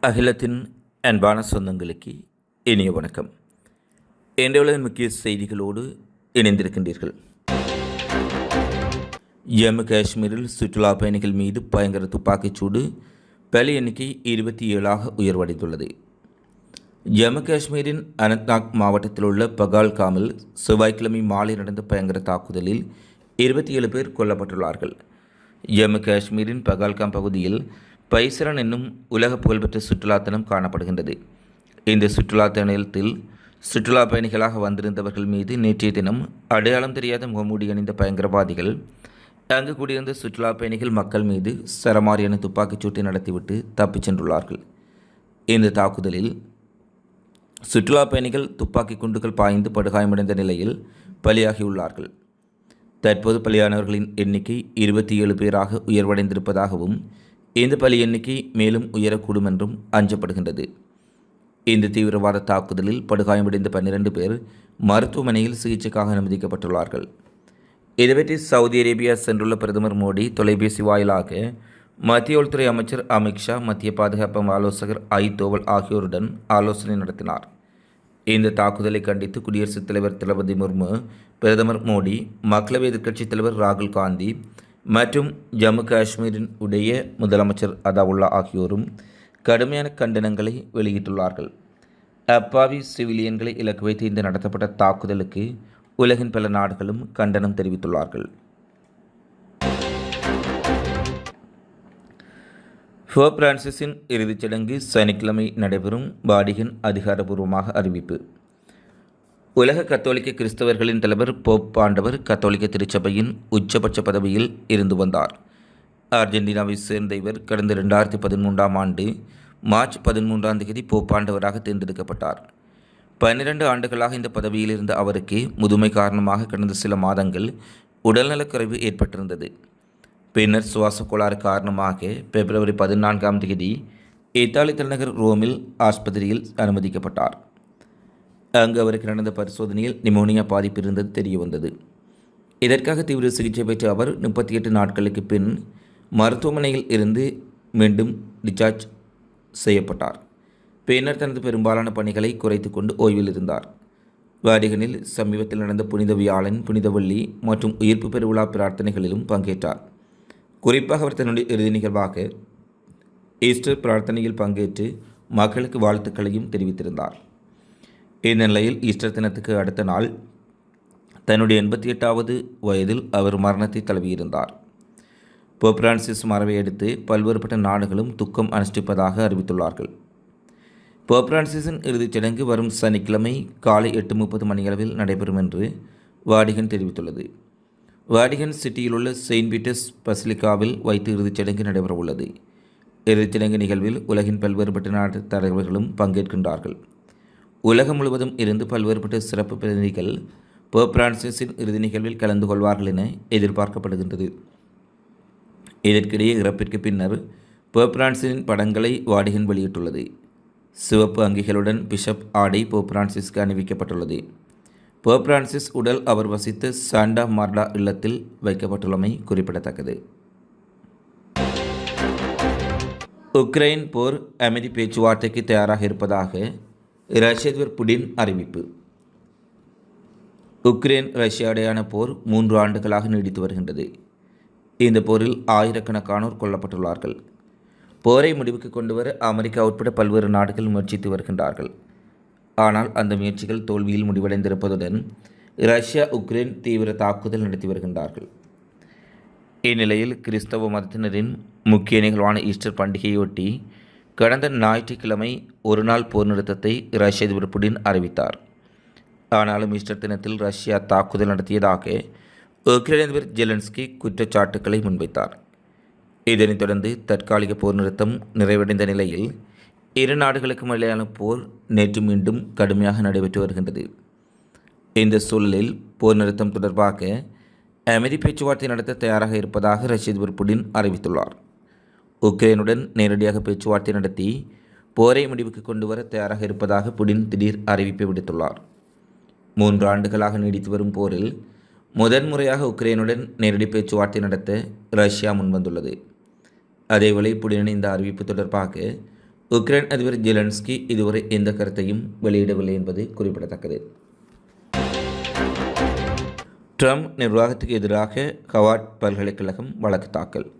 அகிலத்தின் அன்பான சொந்தங்களுக்கு இனிய வணக்கம். இன்றைய முக்கிய செய்திகளோடு இணைந்திருக்கின்றீர்கள். ஜம்மு காஷ்மீரில் சுற்றுலா பயணிகள் மீது பயங்கர துப்பாக்கிச்சூடு பலி எண்ணிக்கை இருபத்தி ஏழாக உயர்வடைந்துள்ளது. ஜம்மு காஷ்மீரின் அனந்த்நாக் மாவட்டத்தில் உள்ள பகால்காமில் செவ்வாய்க்கிழமை மாலை நடந்த பயங்கர தாக்குதலில் இருபத்தி ஏழு பேர் கொல்லப்பட்டுள்ளார்கள். ஜம்மு காஷ்மீரின் பகால்காம் பகுதியில் பைசரன் என்னும் உலக புகழ்பெற்ற சுற்றுலாத்தலம் காணப்படுகின்றது. இந்த சுற்றுலாத்தலத்தில் சுற்றுலா பயணிகளாக வந்திருந்தவர்கள் மீது நேற்றைய தினம் அடையாளம் தெரியாத முகமூடி அணிந்த பயங்கரவாதிகள் அங்கு கூடியிருந்த சுற்றுலா பயணிகள் மக்கள் மீது சரமாரியான துப்பாக்கிச் சூட்டை நடத்திவிட்டு தப்பிச் சென்றுள்ளார்கள். இந்த தாக்குதலில் சுற்றுலா பயணிகள் துப்பாக்கி குண்டுகள் பாய்ந்து படுகாயமடைந்த நிலையில் பலியாகியுள்ளார்கள். தற்போது பலியானவர்களின் எண்ணிக்கை இருபத்தி ஏழு பேராக உயர்வடைந்திருப்பதாகவும் இந்த பலி எண்ணிக்கை மேலும் உயரக்கூடும் என்றும் அஞ்சப்படுகின்றது. இந்த தீவிரவாத தாக்குதலில் படுகாயமடைந்த பன்னிரண்டு பேர் மருத்துவமனையில் சிகிச்சைக்காக அனுமதிக்கப்பட்டுள்ளார்கள். இதுபற்றி சவுதி அரேபியா சென்றுள்ள பிரதமர் மோடி தொலைபேசி வாயிலாக மத்திய உள்துறை அமைச்சர் அமித்ஷா மத்திய பாதுகாப்பு ஆலோசகர் ஐ தோவல் ஆகியோருடன் ஆலோசனை நடத்தினார். இந்த தாக்குதலை கண்டித்து குடியரசுத் தலைவர் திரௌபதி முர்மு பிரதமர் மோடி மக்களவை எதிர்க்கட்சித் தலைவர் ராகுல் காந்தி மற்றும் ஜம்மு காஷ்மீரின் உடைய முதலமைச்சர் அதாவுல்லா ஆகியோரும் கடுமையான கண்டனங்களை வெளியிட்டுள்ளார்கள். அப்பாவி சிவிலியன்களை இலக்கு வைத்து இந்த நடத்தப்பட்ட தாக்குதலுக்கு உலகின் பல நாடுகளும் கண்டனம் தெரிவித்துள்ளார்கள். ஃபோ பிரான்சிஸின் இறுதிச் சடங்கு சனிக்கிழமை நடைபெறும் பாடிகன் அதிகாரபூர்வமாக அறிவிப்பு. உலக கத்தோலிக்க கிறிஸ்தவர்களின் தலைவர் போப்பாண்டவர் கத்தோலிக்க திருச்சபையின் உச்சபட்ச பதவியில் இருந்து வந்தார். அர்ஜென்டினாவை சேர்ந்த இவர் கடந்த ரெண்டாயிரத்தி பதிமூன்றாம் ஆண்டு மார்ச் பதிமூன்றாம் தேதி போப்பாண்டவராக தேர்ந்தெடுக்கப்பட்டார். பன்னிரண்டு ஆண்டுகளாக இந்த பதவியில் இருந்த அவருக்கு முதுமை காரணமாக கடந்த சில மாதங்கள் உடல்நலக்குறைவு ஏற்பட்டிருந்தது. பின்னர் சுவாச கோளாறு காரணமாக பிப்ரவரி பதினான்காம் தேதி இத்தாலி தலைநகர் ரோமில் ஆஸ்பத்திரியில் அனுமதிக்கப்பட்டார். அங்கு அவருக்கு நடந்த பரிசோதனையில் நிமோனியா பாதிப்பு இருந்தது தெரிய வந்தது. இதற்காக தீவிர சிகிச்சை பெற்ற அவர் முப்பத்தி எட்டு நாட்களுக்கு பின் மருத்துவமனையில் இருந்து மீண்டும் டிஸ்சார்ஜ் செய்யப்பட்டார். பின்னர் தனது பெரும்பாலான பணிகளை குறைத்து கொண்டு ஓய்வில் இருந்தார். வாடிகனில் சமீபத்தில் நடந்த புனித வியாழன் புனித வள்ளி மற்றும் உயிர்ப்பு பெருவிழா பிரார்த்தனைகளிலும் பங்கேற்றார். குறிப்பாக அவர் தன்னுடைய இறுதி நிகழ்வாக ஈஸ்டர் பிரார்த்தனையில் பங்கேற்று மக்களுக்கு வாழ்த்துக்களையும் தெரிவித்திருந்தார். இந்நிலையில் ஈஸ்டர் தினத்துக்கு அடுத்த நாள் தன்னுடைய எண்பத்தி எட்டாவது வயதில் அவர் மரணத்தை தழுவியிருந்தார் போப் பிரான்சிஸ் மறைவை அடுத்து பல்வேறுபட்ட நாடுகளும் துக்கம் அனுஷ்டிப்பதாக அறிவித்துள்ளார்கள். போப் பிரான்சிஸின் இறுதிச் சடங்கு வரும் சனிக்கிழமை காலை எட்டு முப்பது மணியளவில் நடைபெறும் என்று வாடிகன் தெரிவித்துள்ளது. வாடிகன் சிட்டியிலுள்ள செயின்ட் பீட்டர்ஸ் பசிலிக்காவில் வைத்து இறுதிச் சடங்கு நடைபெறவுள்ளது. இறுதிச் சடங்கு நிகழ்வில் உலகின் பல்வேறுபட்ட நாட்டு தலைவர்களும் பங்கேற்கின்றார்கள். உலகம் முழுவதும் இருந்து பல்வேறுபட்ட சிறப்பு பிரதிநிதிகள் போப் பிரான்சிஸின் இறுதி நிகழ்வில் கலந்து கொள்வார்கள் என எதிர்பார்க்கப்படுகின்றது. இதற்கிடையே இறப்பிற்கு பின்னர் போப் பிரான்சிஸின் படங்களை வாடிகன் வெளியிட்டுள்ளது. சிவப்பு அங்கிகளுடன் பிஷப் ஆடை போப் பிரான்சிஸ்க்கு அணிவிக்கப்பட்டுள்ளது. போப் பிரான்சிஸ் உடல் அவர் வசித்த சாண்டா மார்டா இல்லத்தில் வைக்கப்பட்டுள்ளமை குறிப்பிடத்தக்கது. உக்ரைன் போர் அமைதி பேச்சுவார்த்தைக்கு தயாராக இருப்பதாக ரஷ்ய புடின் அறிவிப்பு. உக்ரைன் ரஷ்யாவிடையான போர் மூன்று ஆண்டுகளாக நீடித்து வருகின்றது. இந்த போரில் ஆயிரக்கணக்கானோர் கொல்லப்பட்டுள்ளார்கள். போரை முடிவுக்கு கொண்டு வர அமெரிக்கா உட்பட பல்வேறு நாடுகள் முயற்சித்து வருகின்றார்கள். ஆனால் அந்த முயற்சிகள் தோல்வியில் முடிவடைந்திருப்பதுடன் ரஷ்யா உக்ரைன் தீவிர தாக்குதல் நடத்தி வருகின்றார்கள். இந்நிலையில் கிறிஸ்தவ மதத்தினரின் முக்கிய நிகழ்வான ஈஸ்டர் பண்டிகையொட்டி கடந்த ஞாயிற்றுக்கிழமை ஒரு நாள் போர் நிறுத்தத்தை ரஷ்ய அதிபர் புடின் அறிவித்தார். ஆனாலும் ஈஸ்டர் தினத்தில் ரஷ்யா தாக்குதல் நடத்தியதாக உக்ரைன் அதிபர் ஜெலன்ஸ்கி குற்றச்சாட்டுக்களை முன்வைத்தார். இதனைத் தொடர்ந்து தற்காலிக போர் நிறுத்தம் நிறைவடைந்த நிலையில் இரு நாடுகளுக்கும் இடையிலான போர் நேற்று மீண்டும் கடுமையாக நடைபெற்று வருகின்றது. இந்த சூழலில் போர் நிறுத்தம் தொடர்பாக அமைதி பேச்சுவார்த்தை நடத்த தயாராக இருப்பதாக ரஷ்ய அதிபர் புடின் அறிவித்துள்ளார். உக்ரைனுடன் நேரடியாக பேச்சுவார்த்தை நடத்தி போரை முடிவுக்கு கொண்டு வர தயாராக இருப்பதாக புடின் திடீர் அறிவிப்பை விடுத்துள்ளார். மூன்று ஆண்டுகளாக நீடித்து வரும் போரில் முதன்முறையாக உக்ரைனுடன் நேரடி பேச்சுவார்த்தை நடத்த ரஷ்யா முன்வந்துள்ளது. அதேவேளை புடினின் இந்த அறிவிப்பு தொடர்பாக உக்ரைன் அதிபர் ஜெலன்ஸ்கி இதுவரை எந்த கருத்தையும் வெளியிடவில்லை என்பது குறிப்பிடத்தக்கது. ட்ரம்ப் நிர்வாகத்துக்கு எதிராக ஹவாட் பல்கலைக்கழகம் வழக்கு தாக்கல்.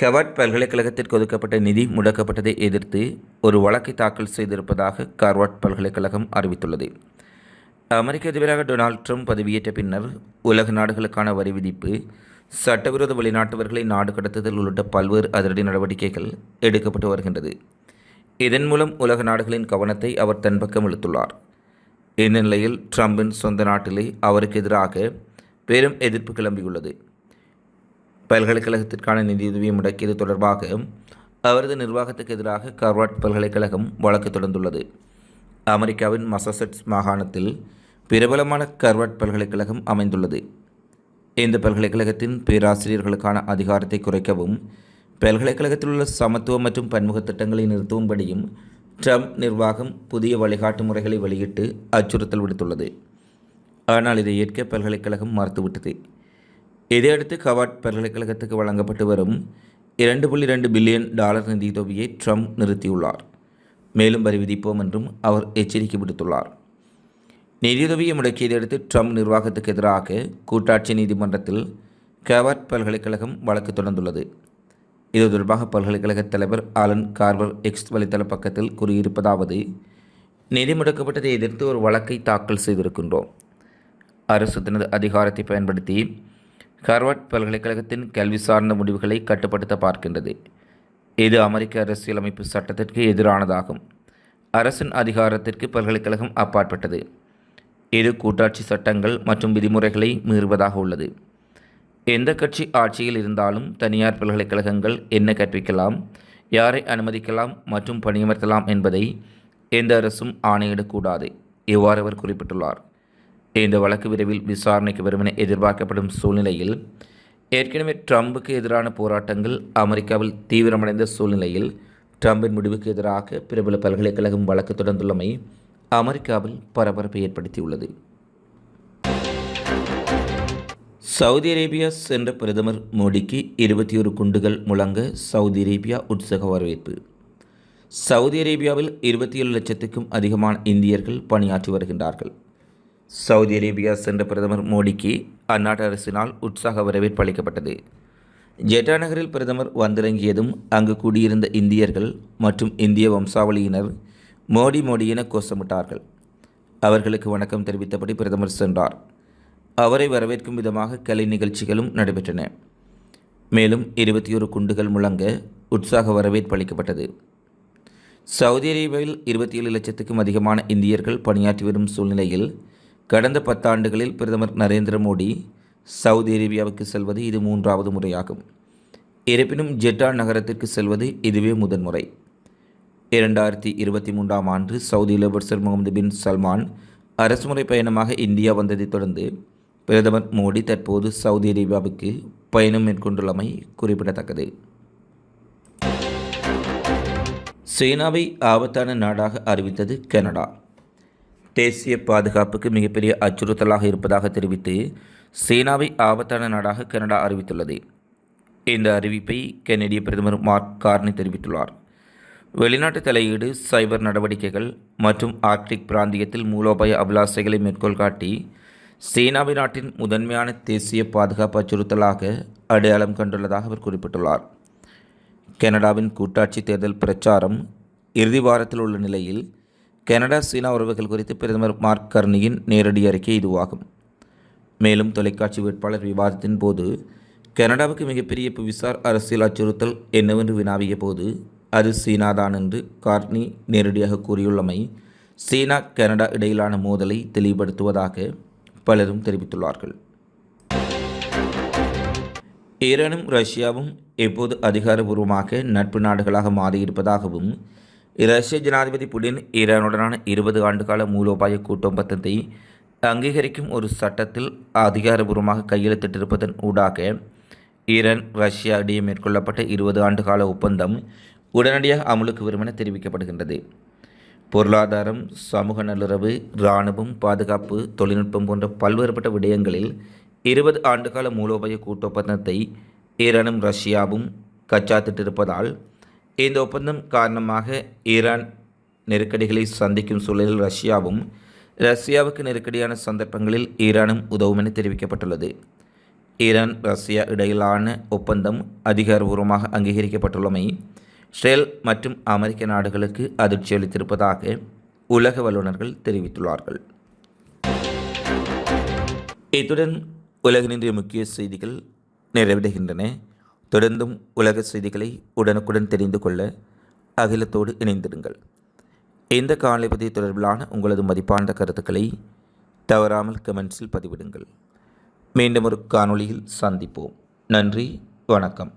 கவாட் பல்கலைக்கழகத்திற்கு ஒதுக்கப்பட்ட நிதி முடக்கப்பட்டதை எதிர்த்து ஒரு வழக்கை தாக்கல் செய்திருப்பதாக கார்வாட் பல்கலைக்கழகம் அறிவித்துள்ளது. அமெரிக்க அதிபராக டொனால்ட் ட்ரம்ப் பதவியேற்ற பின்னர் உலக நாடுகளுக்கான வரி விதிப்பு சட்டவிரோத வெளிநாட்டவர்களை நாடு கடத்துதல் உள்ளிட்ட பல்வேறு அதிரடி நடவடிக்கைகள் எடுக்கப்பட்டு வருகின்றது. இதன் மூலம் உலக நாடுகளின் கவனத்தை அவர் தன் பக்கம் இழுத்துள்ளார். இந்நிலையில் ட்ரம்பின் சொந்த நாட்டிலே அவருக்கு எதிராக பெரும் எதிர்ப்பு கிளம்பியுள்ளது. பல்கலைக்கழகத்திற்கான நிதியுதவியை முடக்கியது தொடர்பாக அவரது நிர்வாகத்துக்கு எதிராக கார்வாட் பல்கலைக்கழகம் வழக்கு தொடர்ந்துள்ளது. அமெரிக்காவின் மசசெட்ஸ் மாகாணத்தில் பிரபலமான கர்வாட் பல்கலைக்கழகம் அமைந்துள்ளது. இந்த பல்கலைக்கழகத்தின் பேராசிரியர்களுக்கான அதிகாரத்தை குறைக்கவும் பல்கலைக்கழகத்தில் உள்ள சமத்துவம் மற்றும் பன்முக திட்டங்களை நிறுத்தும்படியும் ட்ரம்ப் நிர்வாகம் புதிய வழிகாட்டு முறைகளை வெளியிட்டு அச்சுறுத்தல் விடுத்துள்ளது. ஆனால் இதை ஏற்க பல்கலைக்கழகம் மறுத்துவிட்டது. இதையடுத்து கவாட் பல்கலைக்கழகத்துக்கு வழங்கப்பட்டு வரும் இரண்டு புள்ளி ரெண்டு பில்லியன் டாலர் நிதியுதவியை ட்ரம்ப் நிறுத்தியுள்ளார். மேலும் வரி விதிப்போம் என்றும் அவர் எச்சரிக்கை விடுத்துள்ளார். நிதியுதவியை முடக்கியதையடுத்து ட்ரம்ப் நிர்வாகத்துக்கு எதிராக கூட்டாட்சி நீதிமன்றத்தில் கவாட் பல்கலைக்கழகம் வழக்கு தொடர்ந்துள்ளது. இது தொடர்பாக பல்கலைக்கழக தலைவர் ஆலன் கார்வர் எக்ஸ் வலைத்தள பக்கத்தில் கூறியிருப்பதாவது நிதி முடக்கப்பட்டதை எதிர்த்து ஒரு வழக்கை தாக்கல் செய்திருக்கின்றோம். அரசு தனது அதிகாரத்தை பயன்படுத்தி ஹார்வர்ட் பல்கலைக்கழகத்தின் கல்வி சார்ந்த முடிவுகளை கட்டுப்படுத்த பார்க்கின்றது. இது அமெரிக்க அரசியலமைப்பு சட்டத்திற்கு எதிரானதாகும். அரசின் அதிகாரத்திற்கு பல்கலைக்கழகம் அப்பாற்பட்டது. இது கூட்டாட்சி சட்டங்கள் மற்றும் விதிமுறைகளை மீறுவதாக உள்ளது. எந்த கட்சி ஆட்சியில் இருந்தாலும் தனியார் பல்கலைக்கழகங்கள் என்ன கற்பிக்கலாம் யாரை அனுமதிக்கலாம் மற்றும் பணியமர்த்தலாம் என்பதை எந்த அரசும் ஆணையிடக்கூடாது இவ்வாறு அவர் குறிப்பிட்டுள்ளார். இந்த வழக்கு விரைவில் விசாரணைக்கு வரும் என எதிர்பார்க்கப்படும் சூழ்நிலையில் ஏற்கனவே ட்ரம்புக்கு எதிரான போராட்டங்கள் அமெரிக்காவில் தீவிரமடைந்த சூழ்நிலையில் ட்ரம்பின் முடிவுக்கு எதிராக பிரபல பல்கலைக்கழகம் வழக்கு தொடர்ந்துள்ளமை அமெரிக்காவில் பரபரப்பை ஏற்படுத்தியுள்ளது. சவுதி அரேபியா சென்ற பிரதமர் மோடிக்கு இருபத்தி ஒரு குண்டுகள் முழங்க சவுதி அரேபியா உற்சாக வரவேற்பு. சவுதி அரேபியாவில் இருபத்தி ஏழு லட்சத்துக்கும் அதிகமான இந்தியர்கள் பணியாற்றி வருகின்றார்கள். சவுதி அரேபியா சென்ற பிரதமர் மோடிக்கு அந்நாட்டு அரசினால் உற்சாக வரவேற்பு அளிக்கப்பட்டது. ஜெட்டா நகரில் பிரதமர் வந்திறங்கியதும் அங்கு கூடியிருந்த இந்தியர்கள் மற்றும் இந்திய வம்சாவளியினர் மோடி மோடி என கோஷமிட்டார்கள். அவர்களுக்கு வணக்கம் தெரிவித்தபடி பிரதமர் சென்றார். அவரை வரவேற்கும் விதமாக கலை நிகழ்ச்சிகளும் நடைபெற்றன. மேலும் இருபத்தி ஒரு குண்டுகள் முழங்க உற்சாக வரவேற்பு அளிக்கப்பட்டது. சவுதி அரேபியாவில் இருபத்தி ஏழு லட்சத்துக்கும் அதிகமான இந்தியர்கள் பணியாற்றி வரும் சூழ்நிலையில் கடந்த பத்தாண்டுகளில் பிரதமர் நரேந்திர மோடி சவுதி அரேபியாவுக்கு செல்வது இது மூன்றாவது முறையாகும். இருப்பினும் ஜெட்டா நகரத்திற்கு செல்வது இதுவே முதன்முறை இரண்டாயிரத்தி இருபத்தி மூன்றாம் ஆண்டு சவுதி இளவரசர் முகமது பின் சல்மான் அரசுமுறை பயணமாக இந்தியா வந்ததைத் தொடர்ந்து பிரதமர் மோடி தற்போது சவுதி அரேபியாவுக்கு பயணம் மேற்கொண்டுள்ளமை குறிப்பிடத்தக்கது. சீனாவை ஆபத்தான நாடாக அறிவித்தது கனடா. தேசிய பாதுகாப்புக்கு மிகப்பெரிய அச்சுறுத்தலாக இருப்பதாக தெரிவித்து சீனாவை ஆபத்தான நாடாக கனடா அறிவித்துள்ளது. இந்த அறிவிப்பை கெனடிய பிரதமர் மார்க் கார்னி தெரிவித்துள்ளார். வெளிநாட்டு தலையீடு சைபர் நடவடிக்கைகள் மற்றும் ஆர்க்டிக் பிராந்தியத்தில் மூலோபாய அபிலாசைகளை மேற்கோள் காட்டி சீனாவை நாட்டின் முதன்மையான தேசிய பாதுகாப்பு அச்சுறுத்தலாக அடையாளம் கண்டுள்ளதாக அவர் குறிப்பிட்டுள்ளார். கனடாவின் கூட்டாட்சி தேர்தல் பிரச்சாரம் இறுதி வாரத்தில் உள்ள நிலையில் கனடா சீனா உறவுகள் குறித்து பிரதமர் மார்க் கர்னியின் நேரடி அறிக்கை இதுவாகும். மேலும் தொலைக்காட்சி வேட்பாளர் விவாதத்தின் போது கனடாவுக்கு மிகப்பெரிய புவிசார் அரசியல் அச்சுறுத்தல் என்னவென்று வினாவிய போது அது சீனாதான் என்று கார்னி நேரடியாக கூறியுள்ளமை சீனா கனடா இடையிலான மோதலை தெளிவுபடுத்துவதாக பலரும் தெரிவித்துள்ளார்கள். ஈரானும் ரஷ்யாவும் எப்போது அதிகாரபூர்வமாக நட்பு நாடுகளாக மாறியிருப்பதாகவும் ரஷ்ய ஜனாதிபதி புடின் ஈரானுடனான இருபது ஆண்டுகால மூலோபாய கூட்டொப்பந்தத்தை அங்கீகரிக்கும் ஒரு சட்டத்தில் அதிகாரபூர்வமாக கையெழுத்திட்டிருப்பதன் ஊடாக ஈரான் ரஷ்யா இடையே மேற்கொள்ளப்பட்ட இருபது ஆண்டுகால ஒப்பந்தம் உடனடியாக அமலுக்கு வரும் என தெரிவிக்கப்படுகின்றது. பொருளாதாரம் சமூக நல்லுறவு இராணுவம் பாதுகாப்பு தொழில்நுட்பம் போன்ற பல்வேறுபட்ட விடயங்களில் இருபது ஆண்டுகால மூலோபாய கூட்டொப்பந்தத்தை ஈரானும் ரஷ்யாவும் கச்சாத்திட்டிருப்பதால் இந்த ஒப்பந்தம் காரணமாக ஈரான் நெருக்கடிகளை சந்திக்கும் சூழலில் ரஷ்யாவும் ரஷ்யாவுக்கு நெருக்கடியான சந்தர்ப்பங்களில் ஈரானும் உதவும் என தெரிவிக்கப்பட்டுள்ளது. ஈரான் ரஷ்யா இடையிலான ஒப்பந்தம் அதிகாரபூர்வமாக அங்கீகரிக்கப்பட்டுள்ளமை இஸ்ரேல் மற்றும் அமெரிக்க நாடுகளுக்கு அதிர்ச்சி அளித்திருப்பதாக உலக வல்லுநர்கள் தெரிவித்துள்ளார்கள். இத்துடன் உலகின் இன்றைய முக்கிய செய்திகள் நிறைவடைகின்றன. தொடர்ந்தும் உலக செய்திகளை உடனுக்குடன் தெரிந்து கொள்ள அகிலத்தோடு இணைந்திருங்கள் இந்த காலைப்பதி தொடர்பிலான உங்களது மதிப்பான கருத்துக்களை தவறாமல் கமெண்ட்ஸில் பதிவிடுங்கள். மீண்டும் ஒரு காணொளியில் சந்திப்போம். நன்றி வணக்கம்.